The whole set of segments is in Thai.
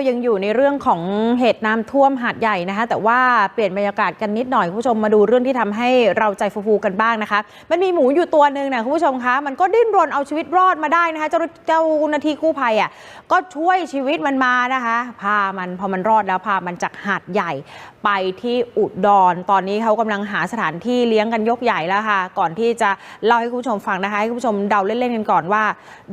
เรายังอยู่ในเรื่องของเหตุน้ำท่วมหาดใหญ่นะคะ แต่ว่าเปลี่ยนบรรยากาศกันนิดหน่อยคุณผู้ชมมาดูเรื่องที่ทำให้เราใจฟูๆกันบ้างนะคะ มันมีหมูอยู่ตัวหนึ่งนะคุณผู้ชมคะมันก็ดิ้นรนเอาชีวิตรอดมาได้นะคะ เจ้าเจ้าหน้าที่กู้ภัยอะก็ช่วยชีวิตมันมานะคะ พามันพอมันรอดแล้วพามันจากหาดใหญ่ไปที่อุดรตอนนี้เขากำลังหาสถานที่เลี้ยงกันยกใหญ่แล้วค่ะ ก่อนที่จะเล่าให้คุณผู้ชมฟังนะคะให้คุณผู้ชมเดาเล่นๆกันก่อนว่า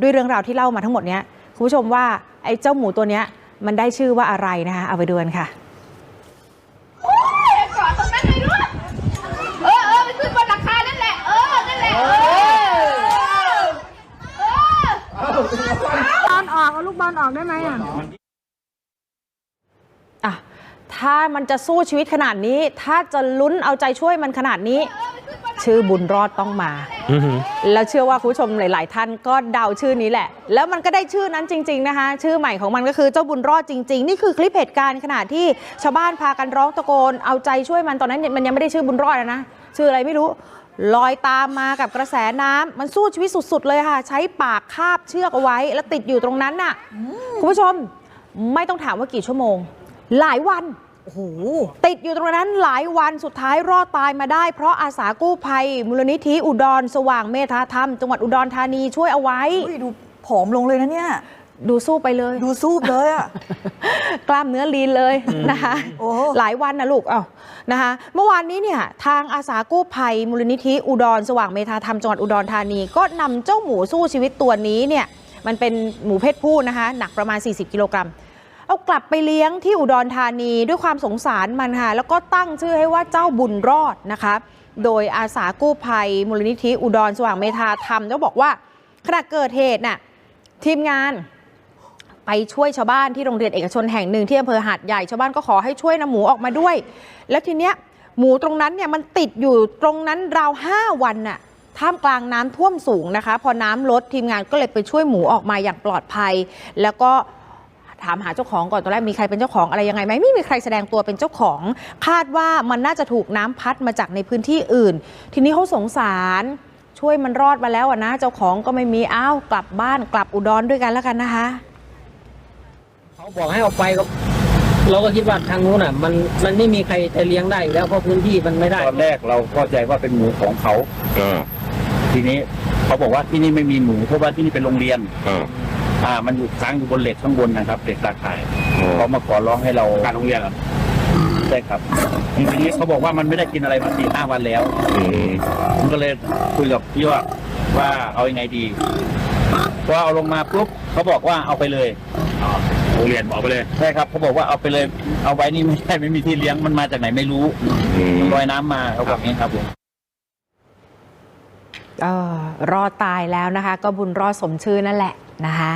ด้วยเรื่องราวที่เล่ามาทั้งหมดเนี้ยคุณผู้ชมว่าไอ้เจ้าหมูตัวเนี้ย มันได้ชื่อว่าอะไรนะคะ เอาไปดูกันค่ะจอดตรงนั้นเลยด้วยเออเออไปขึ้นบนหลังคานั่นแหละเออนั่นแหละเออเออบอลออกเอาลูกบอลออกได้ไหมอะอะ ถ้ามันจะสู้ชีวิตขนาดนี้ ถ้าจะลุ้นเอาใจช่วยมันขนาดนี้ ชื่อบุญรอดต้องมา แล้วเชื่อว่าคุณผู้ชมหลาย ๆ ท่านก็เดาชื่อนี้แหละ แล้วมันก็ได้ชื่อนั้นจริง ๆ นะคะ ชื่อใหม่ของมันก็คือเจ้าบุญรอดจริง ๆ นี่คือคลิปเหตุการณ์ขณะที่ชาวบ้านพากันร้องตะโกนเอาใจช่วยมันตอนนั้นมันยังไม่ได้ชื่อบุญรอดนะชื่ออะไรไม่รู้ลอยตามมากับกระแสน้ำมันสู้ชีวิตสุด ๆ เลยค่ะ ใช้ปากคาบเชือกเอาไว้ แล้วติดอยู่ตรงนั้นน่ะ คุณผู้ชมไม่ต้องถามว่ากี่ชั่วโมง หลายวันโอ้โห ติดอยู่ตรงนั้นหลายวันสุดท้ายรอดตายมาได้ เพราะอาสากู้ภัย มูลนิธิอุดรสว่างเมธาธรรม จังหวัดอุดรธานีช่วยเอาไว้อุ้ยดูผอมลงเลยนะเนี่ย ดูสู้ไปเลย ดูซูบเลยอะกล้ามเนื้อลีนเลยนะคะโอ้หลายวันนะลูกเอ้านะคะเมื่อวานนี้เนี่ยทางอาสากู้ภัย มูลนิธิอุดรสว่างเมธาธรรมจังหวัดอุดรธานี ก็นำเจ้าหมูสู้ชีวิตตัวนี้เนี่ยมันเป็นหมูเพศผู้นะคะหนักประมาณ 40 กิโลกรัม เอากลับไปเลี้ยงที่อุดรธานีด้วยความสงสารมันค่ะแล้วก็ตั้งชื่อให้ว่าเจ้าบุญรอดนะคะ โดยอาสากู้ภัยมูลนิธิอุดรสว่างเมธาธรรมก็บอกว่าขณะเกิดเหตุน่ะทีมงานไปช่วยชาวบ้านที่โรงเรียนเอกชนแห่งหนึ่งที่อำเภอหาดใหญ่ชาวบ้านก็ขอให้ช่วยนำหมูออกมาด้วย แล้วทีเนี้ยหมูตรงนั้นเนี่ยมันติดอยู่ตรงนั้นราวห้าวันน่ะท่ามกลางน้ำท่วมสูงนะคะ พอน้ำลดทีมงานก็เลยไปช่วยหมูออกมาอย่างปลอดภัย แล้วก็ ถามหาเจ้าของก่อนตอนแรกมีใครเป็นเจ้าของอะไรยังไงไหมไม่มีใครแสดงตัวเป็นเจ้าของ คาดว่ามันน่าจะถูกน้ำพัดมาจากในพื้นที่อื่น ทีนี้เขาสงสารช่วยมันรอดมาแล้วอะนะ เจ้าของก็ไม่มีอ้าวกลับบ้านกลับอุดรด้วยกันแล้วกันนะคะเขาบอกให้เอาไปก็เราก็คิดว่าทางนู้นอะ มันมันไม่มีใครจะเลี้ยงได้อยู่แล้วเพราะพื้นที่มันไม่ได้ตอนแรกเราเข้าใจว่าเป็นหมูของเขาอ่าทีนี้เขาบอกว่าที่นี่ไม่มีหมูเพราะว่าที่นี่เป็นโรงเรียน อ่าอ่า มันอยู่ค้างอยู่บนเหล็กข้างบนนะครับเหล็กตาข่ายอ๋อ เขามาขอร้องให้เราการโรงเรียนใช่ครับทีนี้เขาบอกว่ามันไม่ได้กินอะไรมาสี่ห้าวันแล้ว อืมผมก็เลยคุยกับพี่ว่าว่าเอายังไงดีพอเอาลงมาปุ๊บเขาบอกว่าเอาไปเลยโรงเรียนบอกไปเลย ใช่ครับเขาบอกว่าเอาไปเลย เอาไว้นี่ไม่ใช่ไม่มีที่เลี้ยงมันมาจากไหนไม่รู้อืม ลอยน้ำมาเขาบอกอย่างนี้ครับผม เออรอดตายแล้วนะคะ ก็บุญรอดสมชื่อนั่นแหละ นะคะ